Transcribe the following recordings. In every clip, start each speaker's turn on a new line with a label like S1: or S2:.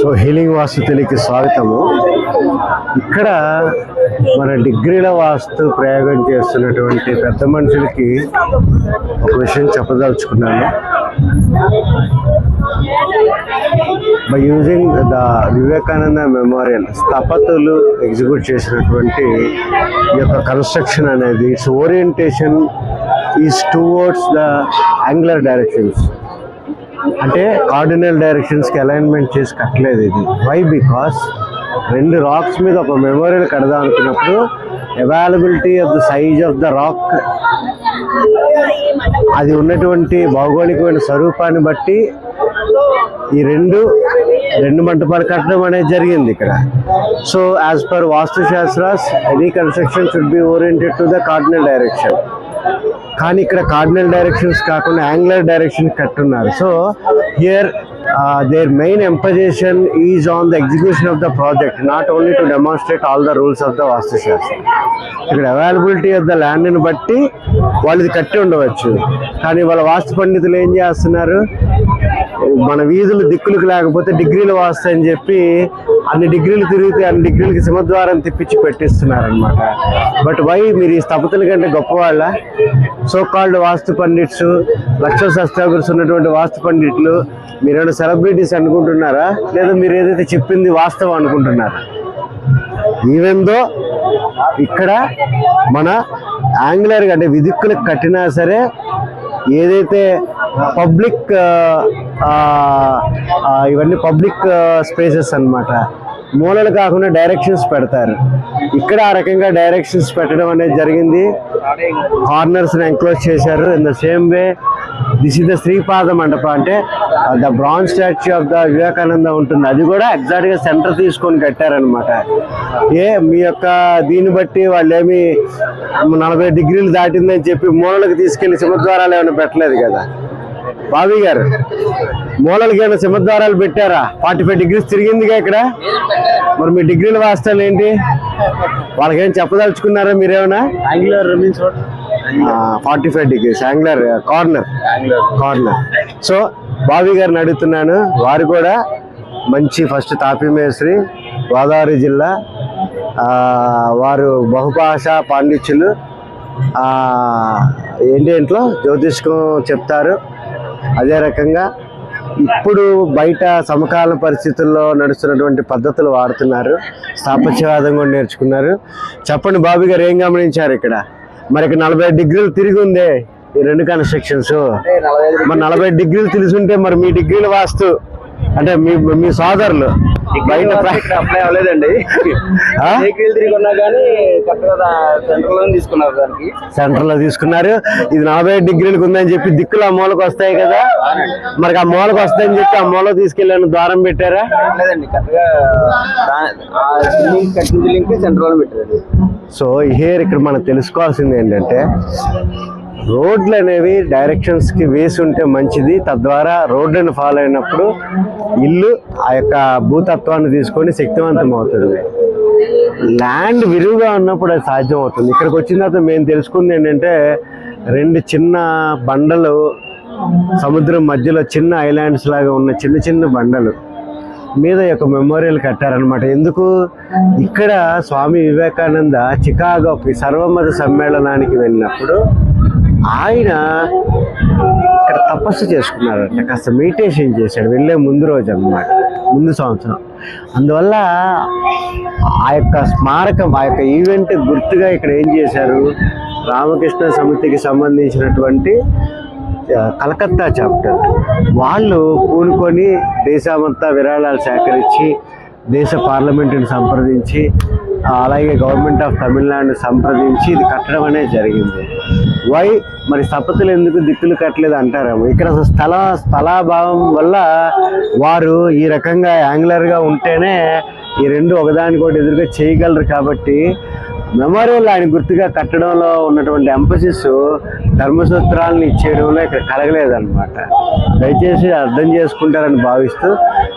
S1: So healing వాస్తు తెలికి స్వాగతము. ఇక్కడ మన డిగ్రీల వాస్తు ప్రయోగం చేస్తున్నటువంటి పెద్ద మనుషులకి ఒక విషయం చెప్పదలుచుకున్నాను. By using the Vivekananda memorial స్థపతులు execute చేసినటువంటి ఈ యొక్క కన్స్ట్రక్షన్ అనేది its orientation is towards the angular directions అంటే కార్డినల్ డైరెక్షన్స్కి అలైన్మెంట్ చేసి కట్టలేదు ఇది. వై బికాస్ రెండు రాక్స్ మీద ఒక మెమోరియల్ కడదాం అనుకున్నప్పుడు availability of the size of the rock అది ఉన్నటువంటి భౌగోళికమైన స్వరూపాన్ని బట్టి ఈ రెండు రెండు మంటపాలు కట్టడం అనేది జరిగింది ఇక్కడ. So as per vastu shastras any construction should be oriented to the cardinal direction కానీ ఇక్కడ కార్డినల్ డైరెక్షన్స్ కాకుండా angular direction కట్టున్నారు. So here their main emphasization is on the execution of the project not only to demonstrate all the rules of the వాస్తుశాస్త్రం. ఇక్కడ availability of the ల్యాండ్ని బట్టి వాళ్ళు ఇది కట్టి ఉండవచ్చు. కానీ వాళ్ళ వాస్తు పండితులు ఏం చేస్తున్నారు? మన వీధులు దిక్కులకు లేకపోతే డిగ్రీలు వస్తాయని చెప్పి అన్ని డిగ్రీలు తిరిగితే అన్ని డిగ్రీలకి సింహద్వారం తిప్పించి పెట్టిస్తున్నారనమాట బట్ వై మీరు ఈ స్థపతుల కంటే గొప్పవాళ్ళ? So called vastu pandits lakh subscribers ఉన్నటువంటి వాస్తు పండిట్లు మీరేమైనా సెలబ్రిటీస్ అనుకుంటున్నారా? లేదా మీరు ఏదైతే చెప్పింది వాస్తవం అనుకుంటున్నారా? ఈవెందో ఇక్కడ మన యాంగులర్గా అంటే విదిక్కులకు కట్టినా సరే ఏదైతే పబ్లిక్ ఇవన్నీ పబ్లిక్ స్పేసెస్ అన్నమాట. మూలలు కాకుండా డైరెక్షన్స్ పెడతారు. ఇక్కడ ఆ రకంగా డైరెక్షన్స్ పెట్టడం అనేది జరిగింది. కార్నర్స్ని ఎంక్లోజ్ చేశారు. In the same way this is the Shripada Mandapam అంటే the bronze statue of the Vivekananda ఉంటుంది. అది కూడా ఎగ్జాక్ట్గా సెంటర్ తీసుకొని కట్టారనమాట ఏ మీ యొక్క దీన్ని బట్టి వాళ్ళు ఏమి నలభై డిగ్రీలు దాటిందని చెప్పి మూలలకు తీసుకెళ్ళి సింహద్వారాలు ఏమైనా పెట్టలేదు కదా? బాబీ గారు మూలలకి ఏమైనా సింహద్వారాలు పెట్టారా? ఫార్టీ ఫైవ్ డిగ్రీస్ తిరిగిందిగా ఇక్కడ? మరి మీ డిగ్రీలు వాస్తాలు ఏంటి? వాళ్ళకేం చెప్పదలుచుకున్నారా మీరేమైనా? Forty five degrees angular corner corner so Bobby గారిని అడుగుతున్నాను. వారు కూడా మంచి ఫస్ట్ తాపీ మేస్త్రి గోదావరి జిల్లా. వారు బహుభాష పాండిత్యులు. ఆ, ఏంటి ఇంట్లో? జ్యోతిష్కం చెప్తారు. అదే రకంగా ఇప్పుడు బయట సమకాలీన పరిస్థితుల్లో నడుస్తున్నటువంటి పద్ధతులు వాడుతున్నారు. స్థాపత్యవాదం కూడా నేర్చుకున్నారు. చెప్పండి బాబు గారు ఏం గమనించారు ఇక్కడ? మరి నలభై డిగ్రీలు తిరిగి ఉందే ఈ రెండు కన్స్ట్రక్షన్స్ మరి నలభై డిగ్రీలు తెలుసుంటే మరి మీ డిగ్రీలు వాస్తు అంటే మీ మీ సోదరులు బయట
S2: అప్లై అవ్వలేదండి. సెంటర్లో తీసుకున్నారు.
S1: ఇది నలభై డిగ్రీలకు ఉందని చెప్పి దిక్కులు ఆ మూలకు వస్తాయి కదా. మరి ఆ మూలకు వస్తాయని చెప్పి ఆ మూల తీసుకెళ్ళాను. ద్వారం పెట్టారా?
S2: లేదండి సెంటర్లో పెట్టారు
S1: సో హియర్ ఇక్కడ మనం తెలుసుకోవాల్సింది ఏంటంటే రోడ్లు అనేవి డైరెక్షన్స్కి వేసి ఉంటే మంచిది. తద్వారా రోడ్లను ఫాలో అయినప్పుడు ఇల్లు ఆ యొక్క భూతత్వాన్ని తీసుకొని శక్తివంతం అవుతుంది ల్యాండ్ విరివిగా ఉన్నప్పుడు అది సాధ్యం అవుతుంది ఇక్కడికి వచ్చిన తర్వాత మేము తెలుసుకుంది ఏంటంటే రెండు చిన్న బండలు సముద్రం మధ్యలో చిన్న ఐలాండ్స్ లాగా ఉన్న చిన్న చిన్న బండలు మీద యొక్క మెమోరియల్ కట్టారనమాట ఎందుకు? ఇక్కడ స్వామి వివేకానంద చికాగోకి సర్వమత సమ్మేళనానికి వెళ్ళినప్పుడు ఆయన ఇక్కడ తపస్సు చేసుకున్నారంట. కాస్త మెడిటేషన్ చేశాడు. వెళ్ళే ముందు రోజు అన్నమాట. ముందు సంవత్సరం. అందువల్ల ఆ యొక్క స్మారకం ఆ యొక్క ఈవెంట్ గుర్తుగా ఇక్కడ ఏం చేశారు? రామకృష్ణ సమితికి సంబంధించినటువంటి కలకత్తా చాప్టర్ వాళ్ళు పూనుకొని దేశమంతా విరాళాలు సేకరించి దేశ పార్లమెంటుని సంప్రదించి అలాగే గవర్నమెంట్ ఆఫ్ తమిళనాడు సంప్రదించి ఇది కట్టడం అనేది జరిగింది. వై మరి సపతులు ఎందుకు దిక్కులు కట్టలేదు అంటారేమో. ఇక్కడ స్థల స్థలాభావం వల్ల వారు ఈ రకంగా యాంగులర్గా ఉంటేనే ఈ రెండు ఒకదానికోటి ఎదురుగా చేయగలరు కాబట్టి మెమోరియల్ ఆయన గుర్తుగా కట్టడంలో ఉన్నటువంటి ఎంపసిస్ ధర్మసూత్రాలను ఇచ్చేయడంలో ఇక్కడ కలగలేదన్నమాట. దయచేసి అర్థం చేసుకుంటారని భావిస్తూ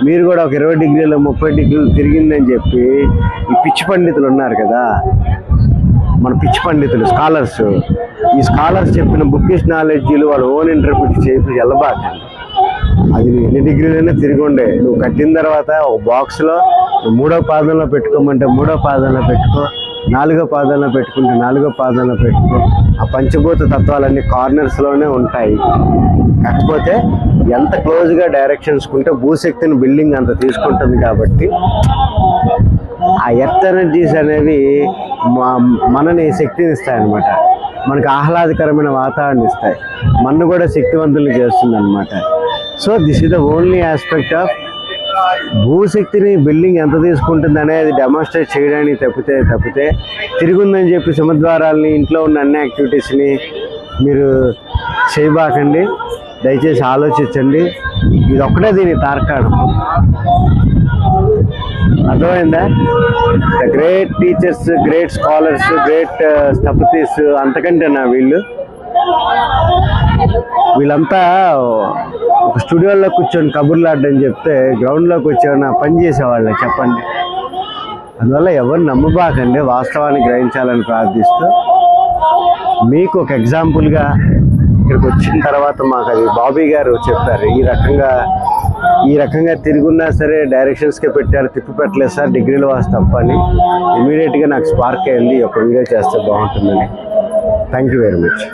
S1: మీరు కూడా ఒక ఇరవై డిగ్రీలు ముప్పై డిగ్రీలు తిరిగిందని చెప్పి ఈ పిచ్చి పండితులు ఉన్నారు కదా. మన పిచ్చి పండితులు స్కాలర్స్ ఈ స్కాలర్స్ చెప్పిన బుక్కిష్ నాలెడ్జీలు వాళ్ళ ఓన్ ఇంటర్ప్రిట్ చేసి వెళ్ళబాకండి. అది ఎన్ని డిగ్రీలైనా తిరిగి ఉండే. నువ్వు కట్టిన తర్వాత ఒక బాక్స్లో మూడో పాదంలో పెట్టుకోమంటే మూడో పాదంలో పెట్టుకో. నాలుగో పాదంలో పెట్టుకుంటే నాలుగో పాదంలో పెట్టుకో ఆ పంచభూత తత్వాలన్నీ కార్నర్స్లోనే ఉంటాయి. కాకపోతే ఎంత క్లోజ్గా డైరెక్షన్స్ ఉంటే భూశక్తిని బిల్డింగ్ అంత తీసుకుంటుంది కాబట్టి ఆ ఎర్త్ ఎనర్జీస్ అనేవి మనని శక్తిని ఇస్తాయి అనమాట మనకు ఆహ్లాదకరమైన వాతావరణం ఇస్తాయి. మన్ను కూడా శక్తివంతులు చేస్తుంది అనమాట so this is the only aspect of భూశక్తిని building ఎంత తీసుకుంటుంది అనేది డెమాన్స్ట్రేట్ చేయడానికి తప్పితే తప్పితే తిరుగుందని చెప్పి సింహద్వారాలని ఇంట్లో ఉన్న అన్ని యాక్టివిటీస్ని మీరు చేయబాకండి. దయచేసి ఆలోచించండి. ఇది ఒక్కటే దీని తార్కాణం. అర్థమైందా? The great teachers great scholars great sthapatis అంతకంటే నా వీళ్ళు. వీళ్ళంతా ఒక స్టూడియోలో కూర్చొని కబుర్లు ఆడని చెప్తే గ్రౌండ్లోకి వచ్చేవాళ్ళు పని చేసేవాళ్ళని చెప్పండి. అందువల్ల ఎవరు నమ్మబాకండి వాస్తవాన్ని గ్రహించాలని ప్రార్థిస్తూ మీకు ఒక ఎగ్జాంపుల్గా ఇక్కడికి వచ్చిన తర్వాత మాకు అది బాబీ గారు చెప్పారు. ఈ రకంగా ఈ రకంగా తిరుగున్నా సరే డైరెక్షన్స్కే పెట్టారు తిప్పి పెట్టలేదు సార్ డిగ్రీలు వాసి తప్ప అని. ఇమీడియట్గా నాకు స్పార్క్ అయింది ఒక వీడియో చేస్తే బాగుంటుందని. Thank you very much